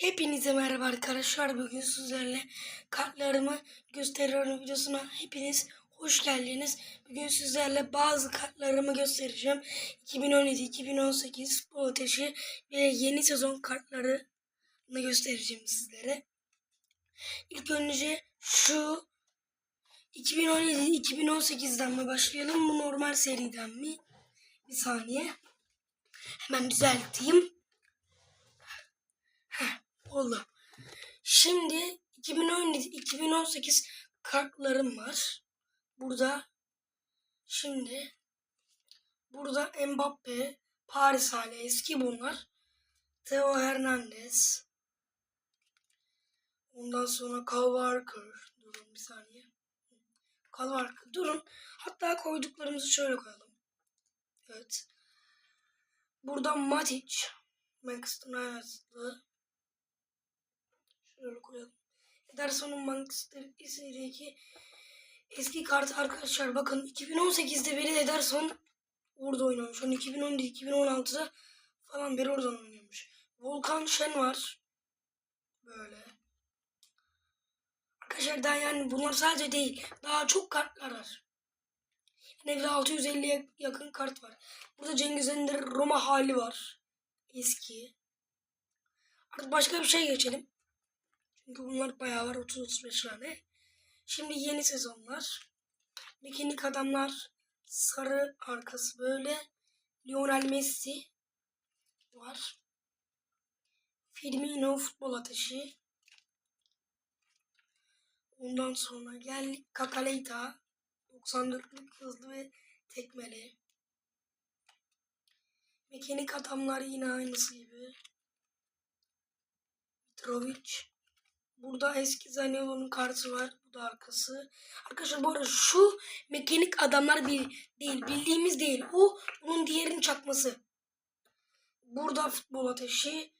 Hepinize merhaba arkadaşlar. Bugün sizlerle kartlarımı gösteriyorum videosuna. Hepiniz hoş geldiniz. Bugün sizlerle bazı kartlarımı göstereceğim. 2017-2018 futbol ateşi ve yeni sezon kartlarını göstereceğim sizlere. İlk önce şu 2017-2018'den mi başlayalım? Bu normal seriden mi? Bir saniye. Hemen düzelteyim. Oldu. Şimdi 2017 2018 kartlarım var. Burada şimdi burada Mbappe, Paris hali eski bunlar. Theo Hernandez. Ondan sonra Kyle Walker. Durun bir saniye. Kyle Walker. Durun. Hatta koyduklarımızı şöyle koyalım. Evet. Burada Matic. Manchester United'lı. Şöyle koyalım. Ederson'un Manchester City'deki eski kartı arkadaşlar bakın 2018'de beri Ederson orada oynamış. Hani 2017-2016'da falan beri oradan oynuyormuş. Volkan Şen var. Böyle. Arkadaşlar daha yani bunlar sadece değil. Daha çok kartlar var. Yani 650'ye yakın kart var. Burada Cengiz Ender Roma hali var. Eski. Artık başka bir şey geçelim. Çünkü bunlar bayağı var 30-35 tane. Şimdi yeni sezonlar. Mekanik adamlar sarı arkası böyle. Lionel Messi var. Firmino futbol ateşi. Ondan sonra geldik Kakaleyta. 94'lük hızlı ve tekmeli. Mekanik adamlar yine aynısı gibi. Mitrovic. Burada eski Zaniolo'nun kartı var. Bu da arkası. Arkadaşlar bu arada şu mekanik adamlar bir değil. Bildiğimiz değil. O bunun diğerinin çakması. Burada futbol ateşi.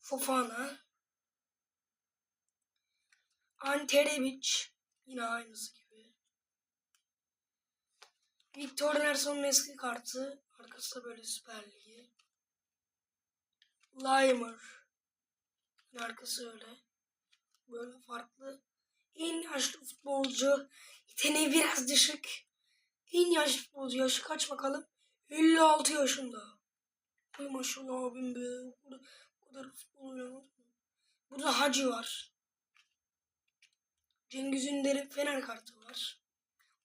Fofana. Anterebic. Yine aynısı gibi. Victor Nelson'un eski kartı. Arkası da böyle Süper Ligi. Limer. Arkası öyle böyle farklı. En yaşlı futbolcu. Yeteneği biraz düşük. En yaşlı futbolcu. Yaşı kaç bakalım? 56 yaşında. Ay maşallah abim be. Kadar, o kadar futbol oynamadı. Burada Hacı var. Cengiz Ünder'in Fener kartı var.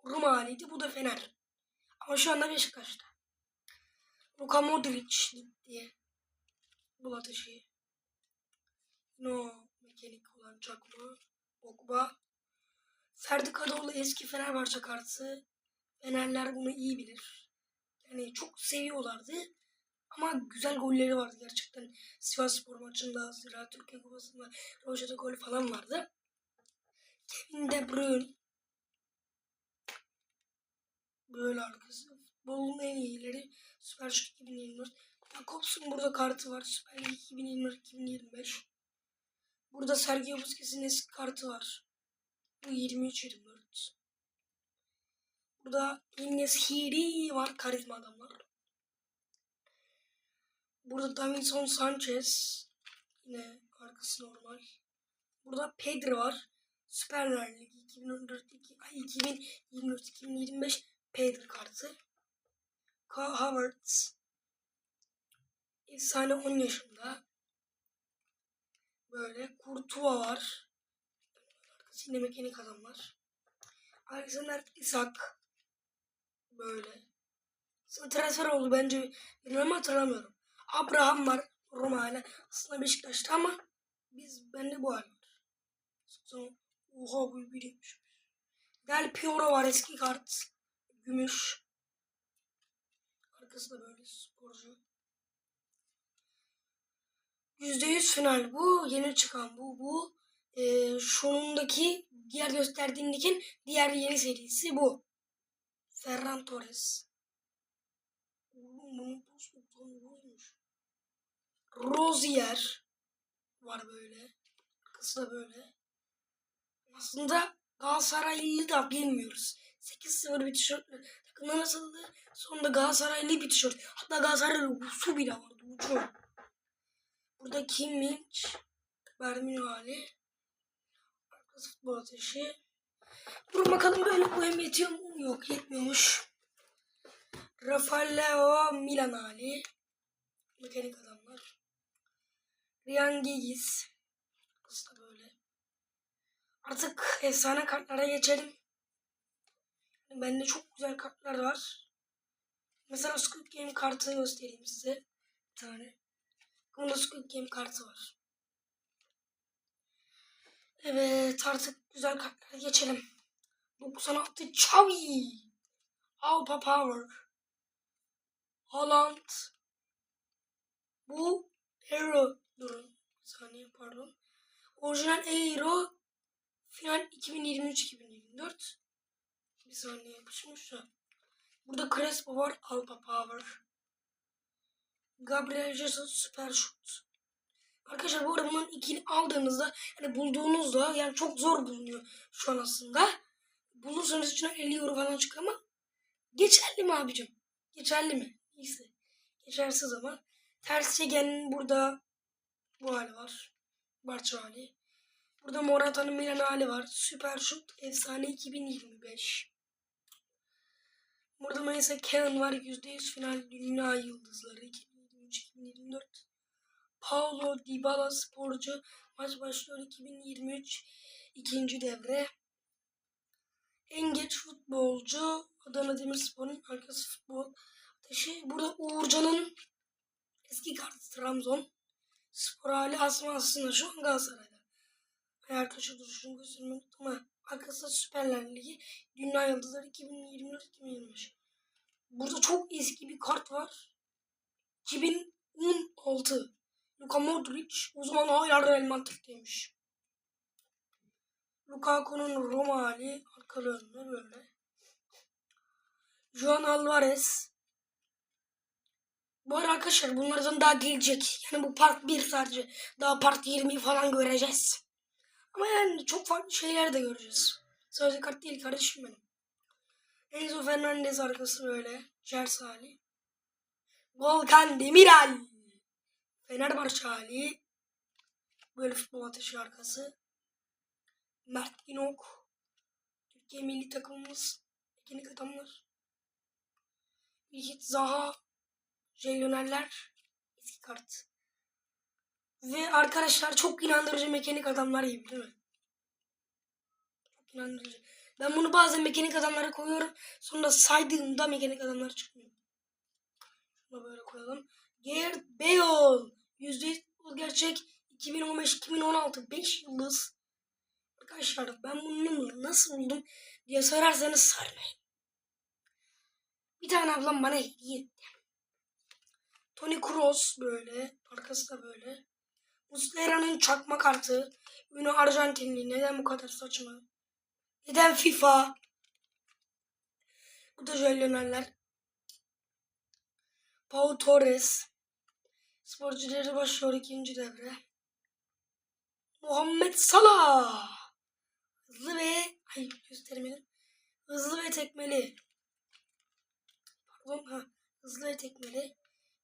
Rum haliydi. Bu da Fener. Ama şu anda Beşiktaş'ta. Luka Modric diye. Bu ateşi. No mekanik olan çakma. Okba. Ferdi Kadıoğlu eski Fenerbahçe kartı. Fenerler bunu iyi bilir. Yani çok seviyorlardı. Ama güzel golleri vardı gerçekten. Sivas Spor maçında, Zira Türkiye Kupası'nda Roja'da gol falan vardı. Kevin De Bruyne. Böyle arkası. Futbolun en iyileri. Süper Şut 2024. Jakobs'un burada kartı var. Süper Lig 2024-2025. Burada Sergio Busquets'in eski kartı var. Bu 23-24. Burada Ines Hiri var. Karizma adamlar. Burada Davinson Sanchez. Yine arkası normal. Burada Pedri var. Süper Lig 2014 ay 2024-2025 Pedri kartı. Ka Havertz. Efsane 10 yaşında. Böyle Kurtuva var. Arkası yine mekanik adamlar. Alexander Isak. Böyle. Sonra transfer oldu bence. Bilmem hatırlamıyorum. Abraham var. Roma ile. Aslında Beşiktaş'ta ama biz bende bu hal var. Sonra oha bu biriymiş. Del Piero var eski kart. Gümüş. Arkası da böyle sporcu. %100 final bu. Yeni çıkan bu. Bu e, şunundaki diğer gösterdiğimdeki diğer yeni serisi bu. Ferran Torres. Oğlum postmuktan bozmuş. Rozier var böyle. Da böyle. Aslında Galatasaraylı da bilmiyoruz. 8-0 bir tişörtle takımdan nasıldı? Sonunda Galatasaraylı bir tişört. Hatta Galatasaraylı su bile vardı. Uçuyor. Burada Kimmich Bermino hali. Arkası futbol ateşi. Dur bakalım böyle boyam yetiyor mu? Yok yetmiyormuş. Rafael Leo Milan hali. Mekanik adamlar. Ryan Giggs. Kız da böyle. Artık efsane kartlara geçelim. Bende çok güzel kartlar var. Mesela Squid Game kartını göstereyim size. Bir tane. Bunda Squid Game kartı var. Evet artık güzel kartlara geçelim. 96 Xavi. Alpa Power. Haaland. Bu Euro. Durun. Bir saniye pardon. Orijinal Euro. Final 2023-2024. Bir saniye yapışmış da. Burada Crespo var. Alpa Power. Gabriel Jesus Süper Şut. Arkadaşlar bu arada bunun ikili aldığınızda yani bulduğunuzda yani çok zor bulunuyor şu an aslında. Bulursanız içine 50 euro falan çıkıyor ama geçerli mi abicim? Geçerli mi? Neyse. Geçersiz ama. Ters çegenin burada bu hali var. Barça hali. Burada Morata'nın Milan hali var. Süper şut efsane 2025. Burada mesela Kevin var. %100 final dünya yıldızları 2023-2024. Paulo Dybala sporcu. Maç başlıyor 2023 ikinci devre. En geç futbolcu Adana Demirspor'un arkası futbol ateşi. Burada Uğurcan'ın eski kartı Trabzon. Spor hali aslında aslında şu an Galatasaray'da. Eğer köşe duruşunu unuttum ama arkasında Süperler Ligi Dünya Yıldızları 2024-2025. Burada çok eski bir kart var. 2016. Luka Modric o zaman hala Real Madrid'deymiş. Lukaku'nun Roma hali arkalı önüne böyle. Juan Alvarez. Bu arada arkadaşlar bunlardan daha gelecek. Yani bu part 1 sadece. Daha part 20'yi falan göreceğiz. Ama yani çok farklı şeyler de göreceğiz. Sadece kart değil kardeşim benim. Enzo Fernandez arkası böyle. Jers hali. Volkan Demirel. Fenerbahçe hali. Böyle futbol ateşi arkası. Mert Günok. Türkiye milli takımımız. Mekanik adamlar. Yiğit Zaha. Jelyonerler. Eski kart. Ve arkadaşlar çok inandırıcı mekanik adamlar gibi değil mi? Çok inandırıcı. Ben bunu bazen mekanik adamlara koyuyorum. Sonra saydığımda mekanik adamlar çıkmıyor. Şunu böyle koyalım. Gareth Bale. %100 bu gerçek. 2015-2016 5 yıldız. Arkadaşlar ben bunu nasıl buldum diye sorarsanız sormayın. Bir tane ablam bana hediye etti. Tony Kroos böyle. Arkası da böyle. Muslera'nın çakma kartı. Ünlü Arjantinli. Neden bu kadar saçma? Neden FIFA? Bu da Jelyonerler. Pau Torres. Sporcuları başlıyor ikinci devre. Muhammed Salah. Hızlı ve... Ay göstermedim. Hızlı ve tekmeli. Pardon ha. Hızlı ve tekmeli.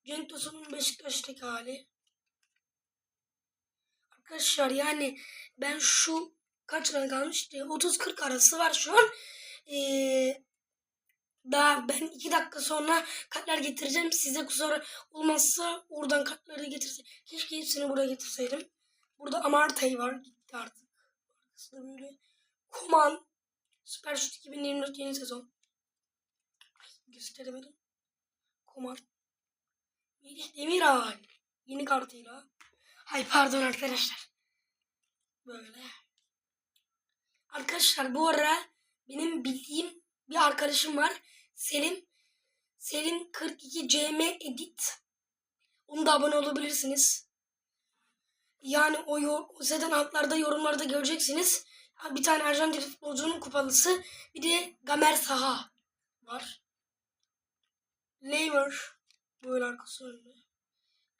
Cenk Tosun'un Beşiktaş'taki hali. Arkadaşlar yani ben şu kaç tane kalmış? 30-40 arası var şu an. Ee, daha ben 2 dakika sonra kartlar getireceğim. Size kusura olmazsa oradan kartları getirsem. Keşke hepsini buraya getirseydim. Burada Amartey var. Gitti artık. Arkası da böyle. Koman. Süper Şut 2024 yeni sezon. Gösteremedim. Koman. Melih Demiral. Yeni kartıyla. Hay pardon arkadaşlar. Böyle. Arkadaşlar bu ara benim bildiğim bir arkadaşım var. Selim. Selim 42 CM Edit. Onu da abone olabilirsiniz. Yani o, o zaten altlarda yorumlarda göreceksiniz. Bir tane Arjantin futbolcunun kupalısı. Bir de Gamer Saha var. Lever. Böyle arkası önde.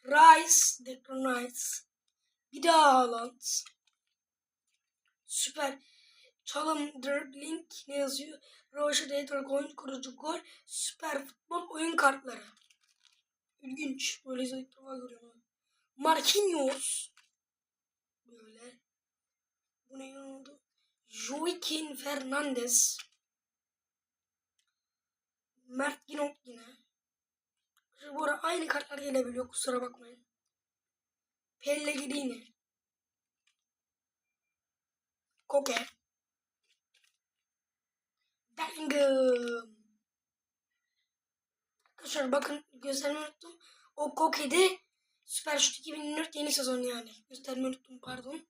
Rice. Declan Rice. Bir daha Haaland. Süper. Dribbling ne yazıyor? Roşa Dayton oyun kurucu gol. Süper futbol oyun kartları. İlginç. Böyle ilk defa görüyorum. Marquinhos. Böyle. Bu ne oldu? Joaquin Fernandez. Mert Ginok yine. Bu ara aynı kartlar gelebiliyor kusura bakmayın. Pellegrini. Koke. Bellingham. Arkadaşlar bakın göstermeyi unuttum. O Koke'de Süper Şut 2024 yeni sezon yani. Göstermeyi unuttum pardon.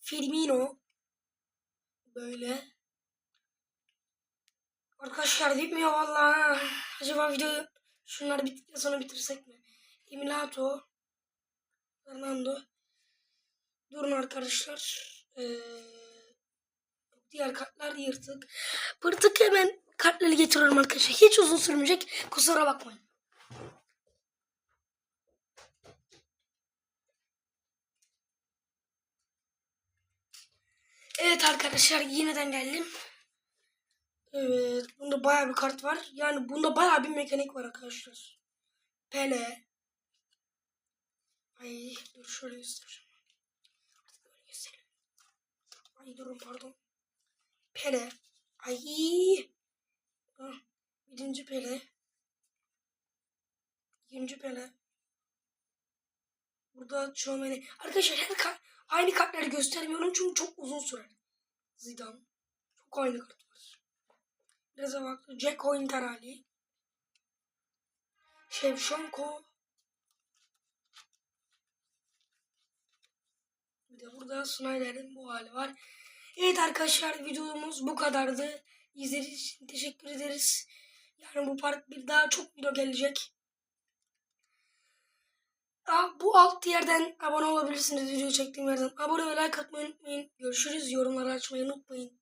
Firmino. Böyle. Arkadaşlar bitmiyor vallahi. Acaba videoyu şunları bittikten sonra bitirsek mi? Emilato. Fernando. Durun arkadaşlar. Ee, diğer kartlar yırtık. Pırtık hemen kartları getiriyorum arkadaşlar. Hiç uzun sürmeyecek. Kusura bakmayın. Evet arkadaşlar yeniden geldim. Evet bunda bayağı bir kart var. Yani bunda bayağı bir mekanik var arkadaşlar. Pele. Ay dur şöyle göstereceğim. Ay durun pardon. Pele. Ay. Ah, birinci Pele. İkinci Pele. Burada Chouameni. Arkadaşlar her kart, aynı kartları göstermiyorum çünkü çok uzun sürer. Zidane. Çok aynı kart var. Biraz baktı. Jack Ointerali. Shevchenko. Bir de burada Snyder'in bu hali var. Evet arkadaşlar videomuz bu kadardı. İzlediğiniz için teşekkür ederiz. Yani bu part bir daha çok video gelecek. Bu alt yerden abone olabilirsiniz video çektiğim yerden. Abone ve like atmayı unutmayın. Görüşürüz. Yorumları açmayı unutmayın.